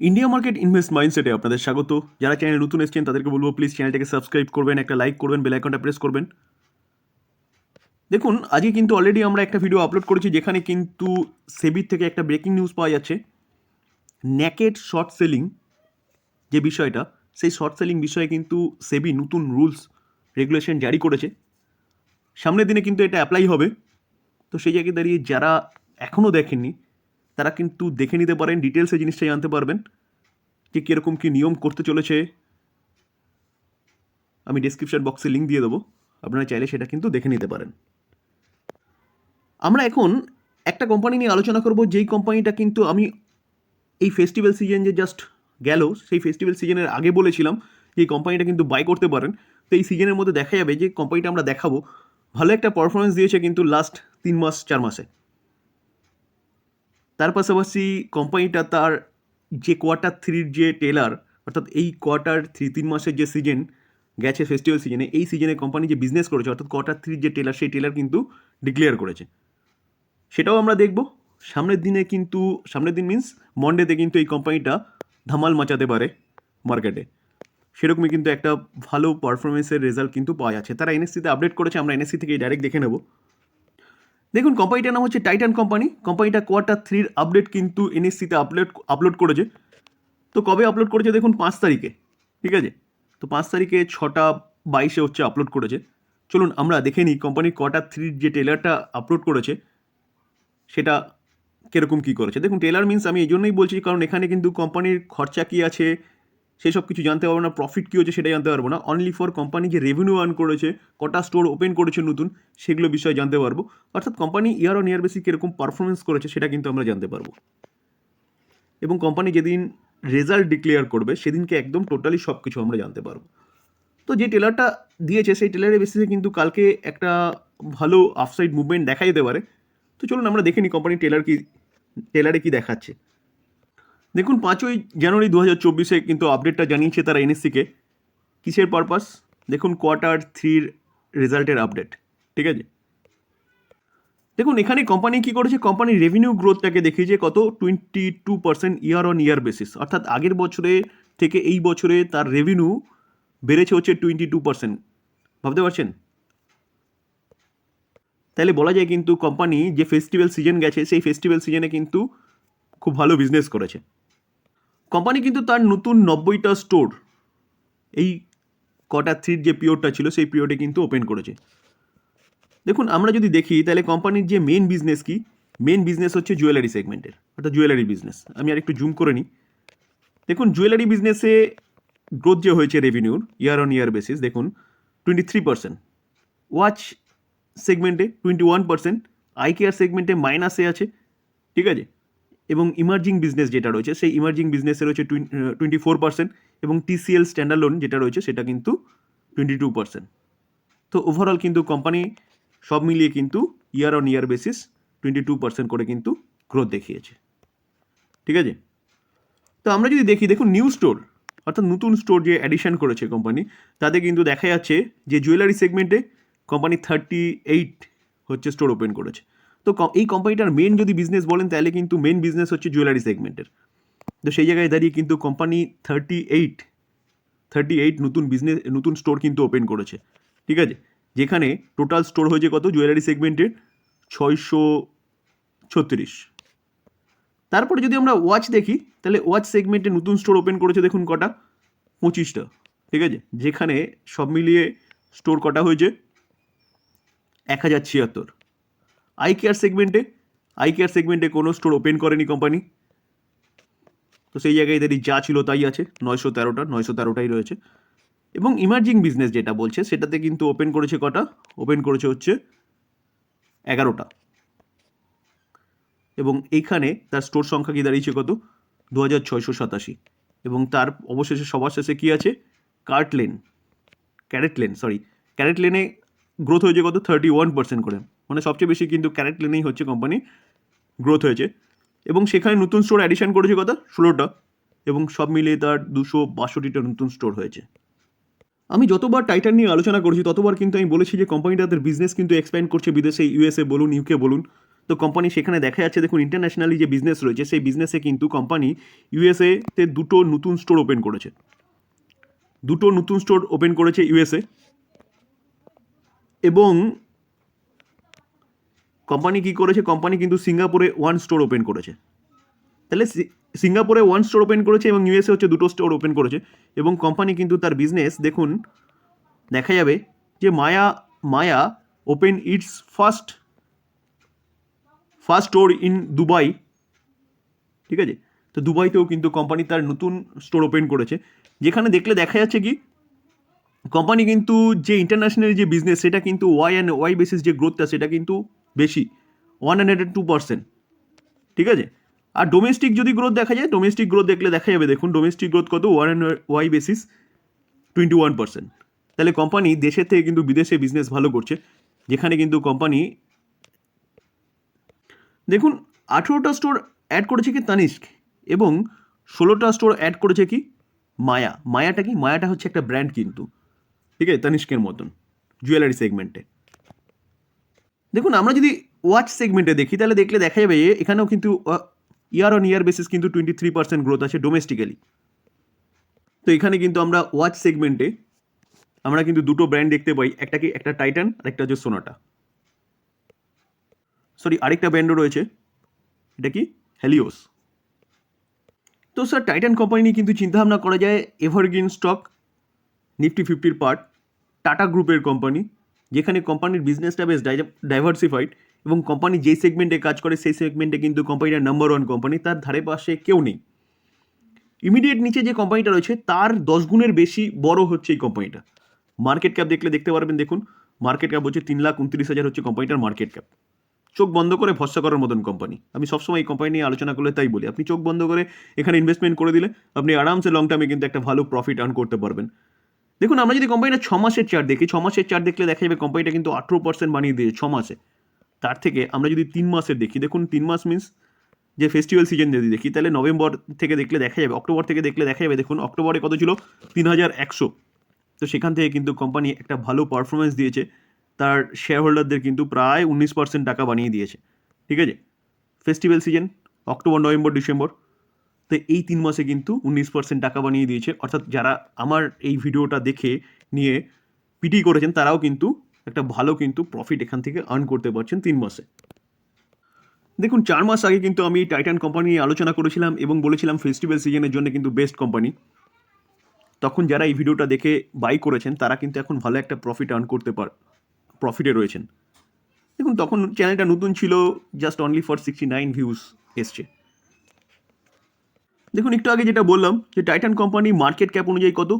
India market invest মাইন্ডসেটে আপনাদের স্বাগত। যারা চ্যানেল নতুন এসছেন, তাদেরকে বলব প্লিজ চ্যানেলটাকে সাবস্ক্রাইব করবেন, একটা লাইক করবেন বেল আইকনটা প্রেস করবেন। দেখুন, আজকে কিন্তু অলরেডি আমরা একটা ভিডিও আপলোড করেছি, যেখানে কিন্তু সেবির থেকে একটা ব্রেকিং নিউজ পাওয়া যাচ্ছে। ন্যাকেট শর্ট সেলিং যে বিষয়টা, সেই শর্ট সেলিং বিষয়ে কিন্তু সেবি নতুন রুলস রেগুলেশন জারি করেছে। সামনের দিনে কিন্তু এটা অ্যাপ্লাই হবে। তো সেই জায়গায় দাঁড়িয়ে যারা এখনও দেখেননি তারা কিন্তু দেখে নিতে পারেন ডিটেলসে জিনিসটা জানতে পারবেন যে কীরকম কী নিয়ম করতে চলেছে। আমি ডিসক্রিপশন বক্সে লিঙ্ক দিয়ে দেবো, আপনারা চাইলে সেটা কিন্তু দেখে নিতে পারেন। আমরা এখন একটা কোম্পানি নিয়ে আলোচনা করব, যেই কোম্পানিটা কিন্তু আমি এই ফেস্টিভ্যাল সিজন যে জাস্ট গেল, সেই ফেস্টিভ্যাল সিজনের আগে বলেছিলাম যে এই কোম্পানিটা কিন্তু বাই করতে পারেন। তো এই সিজনের মধ্যে দেখা যাবে যে কোম্পানিটা আমরা দেখাবো। ভালো একটা পারফরমেন্স দিয়েছে কিন্তু লাস্ট তিন মাস, চার মাসে। তার পাশাপাশি কোম্পানিটা তার যে কোয়ার্টার থ্রির যে টেলার অর্থাৎ এই কোয়ার্টার থ্রি তিন মাসের যে সিজন গেছে ফেস্টিভ্যাল সিজনে এই সিজনে কোম্পানি যে বিজনেস করেছে, অর্থাৎ কোয়ার্টার থ্রির যে টেলার সেই টেলার কিন্তু ডিক্লেয়ার করেছে। সেটাও আমরা দেখব। সামনের দিনে কিন্তু, সামনের দিন মিন্স মন্ডেতে কিন্তু এই কোম্পানিটা ধামাল মাচাতে পারে মার্কেটে সেরকমই কিন্তু একটা ভালো পারফরমেন্সের রেজাল্ট কিন্তু পাওয়া যাচ্ছে। তারা এনএসসিতে আপডেট করেছে, আমরা এনএসসি থেকে ডাইরেক্ট দেখে নেব। দেখুন কোম্পানিটার নাম হচ্ছে টাইটান কোম্পানি কোম্পানিটা কোয়ার্টার থ্রির আপডেট কিন্তু এনএসসিতে আপলোড আপলোড করেছে। তো কবে আপলোড করেছে দেখুন, পাঁচ তারিখে, ঠিক আছে? তো পাঁচ তারিখে ছটা বাইশে হচ্ছে আপলোড করেছে। চলুন, আমরা দেখে নিই কোম্পানির কোয়ার্টার থ্রির যে টেলারটা আপলোড করেছে, সেটা কীরকম কী করেছে? দেখুন টেলার মিন্স আমি এই জন্যই বলছি, কারণ এখানে কিন্তু কোম্পানির খরচা কী আছে সেই সব কিছু জানতে পারব না প্রফিট কী হচ্ছে সেটা জানতে পারব না। অনলি ফর কোম্পানি যে রেভিনিউ আর্ন করেছে, কটা স্টোর ওপেন করেছে নতুন, সেগুলো বিষয়ে জানতে পারব। অর্থাৎ কোম্পানি ইয়ার অন ইয়ার বেসি কীরকম পারফরমেন্স করেছে সেটা কিন্তু আমরা জানতে পারব। এবং কোম্পানি যেদিন রেজাল্ট ডিক্লেয়ার করবে, সেদিনকে একদম টোটালি সব কিছু আমরা জানতে পারব। তো যে টেলারটা দিয়েছে, সেই টেলারের বেসিসে কিন্তু কালকে একটা ভালো আফসাইড মুভমেন্ট দেখা যেতে পারে। তো চলুন আমরা দেখে নিই কোম্পানি টেলার কি টেলারে কি দেখাচ্ছে। দেখুন পাঁচই জানুয়ারি দু হাজার চব্বিশে কিন্তু আপডেটটা জানিয়েছে তারা এনএসসিকে। কিসের পারপাস দেখুন কোয়ার্টার থ্রির রেজাল্টের আপডেট ঠিক আছে? দেখুন এখানে কোম্পানি কি করেছে? কোম্পানির রেভিনিউ গ্রোথটাকে দেখিয়েছে কত? Twenty two percent year on year basis অর্থাৎ আগের বছরে থেকে এই বছরে তার রেভিনিউ বেড়েছে হচ্ছে টোয়েন্টি টু পার্সেন্ট ভাবতে পারছেন? তাহলে বলা যায় কিন্তু কোম্পানি যে ফেস্টিভ্যাল সিজন গেছে, সেই ফেস্টিভ্যাল সিজনে কিন্তু খুব ভালো বিজনেস করেছে। কোম্পানি কিন্তু তার নতুন নব্বইটা স্টোর, এই কটা থ্রির যে পিরিয়ডটা ছিল সেই পিরিয়ডে কিন্তু ওপেন করেছে। দেখুন, আমরা যদি দেখি, তাহলে কোম্পানির যে মেন বিজনেস কি? মেন বিজনেস হচ্ছে জুয়েলারি সেগমেন্টের অর্থাৎ জুয়েলারি বিজনেস আমি আর একটু জুম করে নিই। দেখুন জুয়েলারি বিজনেসে গ্রোথ যে হয়েছে রেভিনিউর ইয়ার অন ইয়ার বেসিস দেখুন টোয়েন্টি থ্রি পার্সেন্ট ওয়াচ সেগমেন্টে twenty one percent eye care সেগমেন্টে মাইনাসে আছে, ঠিক আছে? এবং ইমার্জিং বিজনেস যেটা রয়েছে, সেই ইমার্জিং বিজনেসে রয়েছে টোয়েন্টি ফোর পার্সেন্ট এবং টিসিএল স্ট্যান্ডার্ড লোন যেটা রয়েছে, সেটা কিন্তু টোয়েন্টি টু পার্সেন্ট তো ওভারঅল কিন্তু কোম্পানি সব মিলিয়ে কিন্তু year on year basis twenty two percent করে কিন্তু গ্রোথ দেখিয়েছে। ঠিক আছে? তো আমরা যদি দেখি, দেখুন নিউ স্টোর অর্থাৎ নতুন স্টোর যে অ্যাডিশন করেছে কোম্পানি তাতে কিন্তু দেখা যাচ্ছে যে জুয়েলারি সেগমেন্টে কোম্পানি থার্টি এইট হচ্ছে স্টোর ওপেন করেছে। তো এই কোম্পানিটার মেন যদি বিজনেস বলেন, তাহলে কিন্তু মেন বিজনেস হচ্ছে জুয়েলারি সেগমেন্টের তো সেই জায়গায় দাঁড়িয়ে কিন্তু company thirty eight thirty eight নতুন বিজনেস নতুন স্টোর কিন্তু ওপেন করেছে। ঠিক আছে? যেখানে টোটাল স্টোর হয়েছে কত? জুয়েলারি সেগমেন্টের ছয়শো ছত্রিশ। তারপরে যদি আমরা ওয়াচ দেখি, তাহলে ওয়াচ সেগমেন্টে নতুন স্টোর ওপেন করেছে দেখুন কটা? পঁচিশটা। ঠিক আছে? যেখানে সব মিলিয়ে স্টোর কটা হয়েছে? এক হাজার ছিয়াত্তর। আই কেয়ার সেগমেন্টে আই কেয়ার সেগমেন্টে কোনো স্টোর ওপেন করেনি কোম্পানি তো সেই জায়গায় দাঁড়িয়ে যা ছিল তাই আছে, নয়শো তেরোটা, নয়শো তেরোটাই রয়েছে। এবং ইমার্জিং বিজনেস যেটা বলছে, সেটাতে কিন্তু ওপেন করেছে কটা? ওপেন করেছে হচ্ছে এগারোটা। এবং এইখানে তার স্টোর সংখ্যা কি দাঁড়িয়েছে কত? দু হাজার ছয়শো সাতাশি। এবং তার অবশেষে, সবার শেষে কী আছে? Cart lane CaratLane sorry carat লেনে গ্রোথ হয়েছে কত? থার্টি ওয়ান পার্সেন্ট করে। মানে সবচেয়ে বেশি কিন্তু ক্যারেট লেনেই হচ্ছে কোম্পানি গ্রোথ হয়েছে। এবং সেখানে নতুন স্টোর অ্যাডিশন করেছে কথা, ষোলোটা। এবং সব মিলিয়ে তার দুশো বাষট্টিটা নতুন স্টোর হয়েছে। আমি যতবার টাইটান নিয়ে আলোচনা করেছি, ততবার কিন্তু আমি বলেছি যে কোম্পানিটা তাদের বিজনেস কিন্তু এক্সপ্যান্ড করছে বিদেশে ইউএসএ বলুন ইউকে বলুন। তো কোম্পানি সেখানে দেখা যাচ্ছে, দেখুন ইন্টারন্যাশনালি যে বিজনেস রয়েছে, সেই বিজনেসে কিন্তু কোম্পানি ইউএসএতে দুটো নতুন স্টোর ওপেন করেছে। দুটো নতুন স্টোর ওপেন করেছে ইউএসএ এবং কোম্পানি কি করেছে? কোম্পানি কিন্তু সিঙ্গাপুরে ওয়ান স্টোর ওপেন করেছে। তাহলে সিঙ্গাপুরে ওয়ান স্টোর ওপেন করেছে এবং ইউএসএ হচ্ছে দুটো স্টোর ওপেন করেছে। এবং কোম্পানি কিন্তু তার বিজনেস দেখুন, দেখা যাবে যে Mia Mia open its first first store in Dubai ঠিক আছে? তো দুবাইতেও কিন্তু কোম্পানি তার নতুন স্টোর ওপেন করেছে। যেখানে দেখলে দেখা যাচ্ছে কি কোম্পানি কিন্তু যে ইন্টারন্যাশনাল যে বিজনেস সেটা কিন্তু ওয়াই অ্যান্ড ওয়াই বেসিস যে গ্রোথটা সেটা কিন্তু বেশি ওয়ান হান্ড্রেড টু পার্সেন্ট ঠিক আছে? আর ডোমেস্টিক যদি গ্রোথ দেখা যায় ডোমেস্টিক গ্রোথ দেখলে দেখা যাবে, দেখুন ডোমেস্টিক গ্রোথ কত one Y basis twenty one percent তাহলে কোম্পানি দেশের থেকে কিন্তু বিদেশে বিজনেস ভালো করছে, যেখানে কিন্তু কোম্পানি দেখুন, আঠেরোটা স্টোর অ্যাড করেছে কি তানিস্ক এবং ষোলোটা স্টোর অ্যাড করেছে কি মায়া। মায়াটা কি? মায়াটা হচ্ছে একটা ব্র্যান্ড কিন্তু, ঠিক আছে? তানিষ্কের মতন জুয়েলারি সেগমেন্টে দেখুন, আমরা যদি ওয়াচ সেগমেন্টে দেখি, তাহলে দেখলে দেখা যাবে এখানেও কিন্তু ইয়ার অন ইয়ার বেসিস কিন্তু টোয়েন্টি থ্রি পার্সেন্ট গ্রোথ আছে ডোমেস্টিক্যালি তো এখানে কিন্তু আমরা ওয়াচ সেগমেন্টে আমরা কিন্তু দুটো ব্র্যান্ড দেখতে পাই একটা কি একটা টাইটান আর একটা হচ্ছে সোনাটা সরি আরেকটা ব্র্যান্ডও রয়েছে, এটা কি? হেলিওস তো স্যার টাইটান কোম্পানি নিয়ে কিন্তু চিন্তাভাবনা করা যায় এভারগ্রিন স্টক নিফটি ফিফটির পার্ট টাটা গ্রুপের কোম্পানি যেখানে কোম্পানির বিজনেসটা বেশ ডাইভার্সিফাইড এবং কোম্পানি যেই সেগমেন্টে কাজ করে, সেই সেগমেন্টে কিন্তু কোম্পানিটা নাম্বার ওয়ান কোম্পানি তার ধারে পাশে কেউ নেই। ইমিডিয়েট নিচে যে কোম্পানিটা রয়েছে, তার দশ গুণের বেশি বড় হচ্ছে এই কোম্পানিটা মার্কেট ক্যাপ দেখলে দেখতে পারবেন, দেখুন। মার্কেট ক্যাপ হচ্ছে তিন লাখ উনত্রিশ হাজার হচ্ছে কোম্পানিটার মার্কেট ক্যাপ চোখ বন্ধ করে ভরসা করার মতন কোম্পানি আমি সবসময় এই কোম্পানি নিয়ে আলোচনা করলে তাই বলি। আপনি চোখ বন্ধ করে এখানে ইনভেস্টমেন্ট করে দিলে, আপনি আরামসে লং টার্মে কিন্তু একটা ভালো প্রফিট আর্ন করতে পারবেন। দেখুন, আমরা যদি কোম্পানিটা ছ মাসের চার দেখি ছ মাসের চার দেখলে দেখা যাবে কোম্পানিটা কিন্তু আঠেরো পার্সেন্ট বানিয়ে দিয়েছে ছ মাসে তার থেকে আমরা যদি তিন মাসের দেখি, দেখুন, তিন মাস মিন্স যে ফেস্টিভ্যাল সিজন যদি দেখি, তাহলে নভেম্বর থেকে দেখলে দেখা যাবে, অক্টোবর থেকে দেখলে দেখা যাবে, দেখুন, অক্টোবরে কত ছিল? তিন হাজার একশো। তো সেখান থেকে কিন্তু কোম্পানি একটা ভালো পারফরমেন্স দিয়েছে। তার শেয়ার হোল্ডারদের কিন্তু প্রায় উনিশ পার্সেন্ট টাকা বানিয়ে দিয়েছে। ঠিক আছে? Festival season October, November, December. তো এই তিন মাসে কিন্তু উনিশ পার্সেন্ট টাকা বানিয়ে দিয়েছে। অর্থাৎ যারা আমার এই ভিডিওটা দেখে নিয়ে পিটি করেছেন, তারাও কিন্তু একটা ভালো কিন্তু প্রফিট এখান থেকে আর্ন করতে পারছেন তিন মাসে। দেখুন, চার মাস আগে কিন্তু আমি টাইটান কোম্পানি নিয়ে আলোচনা করেছিলাম এবং বলেছিলাম ফেস্টিভ্যাল সিজনের জন্য কিন্তু বেস্ট কোম্পানি তখন যারা এই ভিডিওটা দেখে বাই করেছেন, তারা কিন্তু এখন ভালো একটা প্রফিট আর্ন করতে পার প্রফিটে রয়েছেন। দেখুন, তখন চ্যানেলটা নতুন ছিল just only for sixty nine views এসছে। দেখুন, একটু আগে যেটা বললাম যে টাইটান কোম্পানি মার্কেট ক্যাপ অনুযায়ী কত?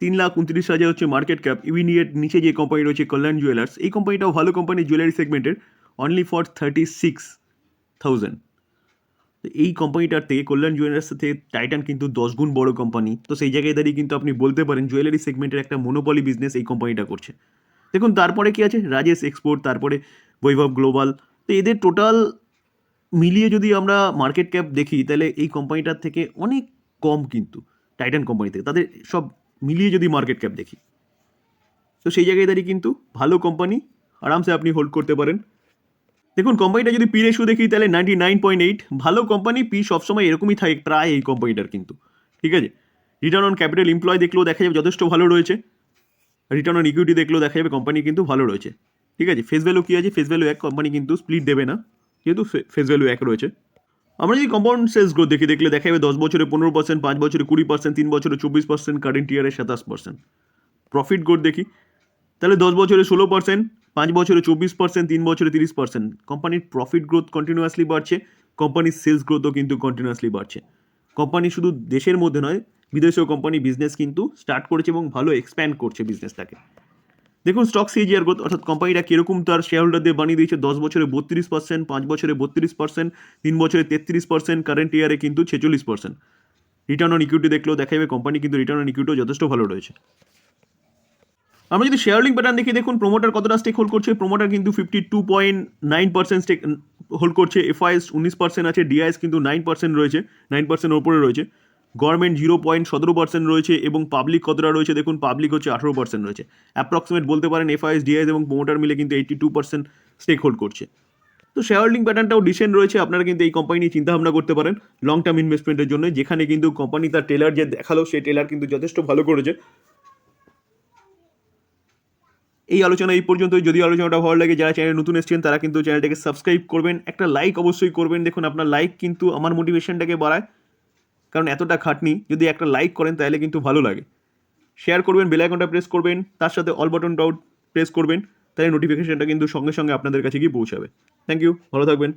তিন লাখ উনত্রিশ হাজার হচ্ছে মার্কেট ক্যাপ ইমিডিয়েট নিচে যে কোম্পানি রয়েছে কল্যাণ জুয়েলার্স এই কোম্পানিটাও ভালো কোম্পানি জুয়েলারি সেগমেন্টের only for thirty six thousand তো এই কোম্পানিটার থেকে কল্যাণ জুয়েলার্স থেকে টাইটান কিন্তু দশ গুণ বড় কোম্পানি তো সেই জায়গায় দাঁড়িয়ে কিন্তু আপনি বলতে পারেন জুয়েলারি সেগমেন্টের একটা মনোপলি বিজনেস এই কোম্পানিটা করছে। দেখুন, তারপরে কি আছে? রাজেশ এক্সপোর্ট তারপরে বৈভব গ্লোবাল তো এদের টোটাল মিলিয়ে যদি আমরা মার্কেট ক্যাপ দেখি, তাহলে এই কোম্পানিটার থেকে অনেক কম কিন্তু টাইটান কোম্পানি থেকে। তাদের সব মিলিয়ে যদি মার্কেট ক্যাপ দেখি। তো সেই জায়গায় দাঁড়িয়ে কিন্তু ভালো কোম্পানি আরামসে আপনি হোল্ড করতে পারেন। দেখুন কোম্পানিটা যদি পি রেশিও দেখি, তাহলে নাইনটি নাইন পয়েন্ট এইট ভালো কোম্পানি পি সবসময় এরকমই থাকে, প্রায় এই কোম্পানিটার কিন্তু। ঠিক আছে? রিটার্ন অন ক্যাপিটাল এমপ্লয় দেখলেও দেখা যাবে যথেষ্ট ভালো রয়েছে। রিটার্ন অন ইকুইটি দেখলেও দেখা যাবে কোম্পানি কিন্তু ভালো রয়েছে। ঠিক আছে? ফেস ভ্যালু কী আছে? ফেস ভ্যালু এক কোম্পানি কিন্তু স্প্লিট দেবে না। যেহেতু ফেস ভ্যালু এক রয়েছে। আমরা যদি কম্পাউন্ড সেলস গ্রোথ দেখি, দেখলে দেখা যাবে দশ বছরে পনেরো পার্সেন্ট পাঁচ বছরে কুড়ি পার্সেন্ট তিন বছরে চব্বিশ পার্সেন্ট কারেন্ট ইয়ারে সাতাশ পার্সেন্ট প্রফিট গ্রোথ দেখি। তাহলে দশ বছরে ষোলো পার্সেন্ট পাঁচ বছরে চব্বিশ পার্সেন্ট তিন বছরে তিরিশ পার্সেন্ট কোম্পানির প্রফিট গ্রোথ কন্টিনিউয়াসলি বাড়ছে কোম্পানির সেলস গ্রোথও কিন্তু কন্টিনিউয়াসলি বাড়ছে। কোম্পানি শুধু দেশের মধ্যে নয়, বিদেশেও কোম্পানি বিজনেস কিন্তু স্টার্ট করেছে এবং ভালো এক্সপ্যান্ড করছে বিজনেসটাকে দেখুন স্টক সিজিআর গ্রোথ অর্থাৎ কোম্পানিটা কীরকম, তার শেয়ার হোল্ডারদের বানিয়ে দিয়েছে, দশ বছরে বত্রিশ পার্সেন্ট পাঁচ বছরে বত্রিশ পার্সেন্ট তিন বছরে তেত্রিশ পার্সেন্ট কারেন্ট ইয়ারে কিন্তু ছেচল্লিশ পার্সেন্ট রিটার্ন অন ইকুইটি দেখলেও দেখা যাবে কোম্পানি কিন্তু রিটার্ন অন ইকুইটিও যথেষ্ট ভালো রয়েছে। আমরা যদি শেয়ার প্যাটার্ন দেখি, দেখুন প্রোমোটার কতটা স্টেক হোল্ড করছে? প্রোমোটার কিন্তু fifty two point nine percent stake hold করছে এফআইএস উনিশ পার্সেন্ট আছে ডিআইএস কিন্তু নাইন পার্সেন্ট রয়েছে নাইন পার্সেন্ট ওপরে রয়েছে। গভর্নমেন্ট জিরো পয়েন্ট সতেরো পার্সেন্ট রয়েছে এবং পাবলিক কতটা রয়েছে দেখুন, পাবলিক হচ্ছে আঠেরো পার্সেন্ট রয়েছে। অ্যাপ্রক্সিমেট বলতে পারেন এফআইএস, ডিআইএস এবং প্রোমোটার মিলে কিন্তু eighty two percent stake hold করছে। তো শেয়ার হোল্ডিং প্যাটার্নটাও ডিসেন্ট রয়েছে, আপনারা কিন্তু এই কোম্পানি নিয়ে চিন্তাভাবনা করতে পারেন লং টার্ম ইনভেস্টমেন্টের জন্য। যেখানে কিন্তু কোম্পানি তার টেলার যে দেখাল, সেই টেলার কিন্তু যথেষ্ট ভালো করেছে। এই আলোচনা এই পর্যন্তই। যদি আলোচনাটা ভালো লাগে, যারা চ্যানেল নতুন এসেছেন, তারা কিন্তু চ্যানেলটাকে সাবস্ক্রাইব করবেন। একটা লাইক অবশ্যই করবেন। দেখুন, আপনার লাইক কিন্তু আমার মোটিভেশনটাকে বাড়ায়। কারণ এতটা খাটনি, যদি একটা লাইক করেন তাহলে কিন্তু ভালো লাগে। শেয়ার করবেন বেল আইকনটা প্রেস করবেন, তার সাথে অল ডাউট প্রেস করবেন, তাহলে নোটিফিকেশনটা কিন্তু সঙ্গে সঙ্গে আপনাদের কাছে গিয়ে পৌঁছাবে। থ্যাংক ইউ ভালো থাকবেন।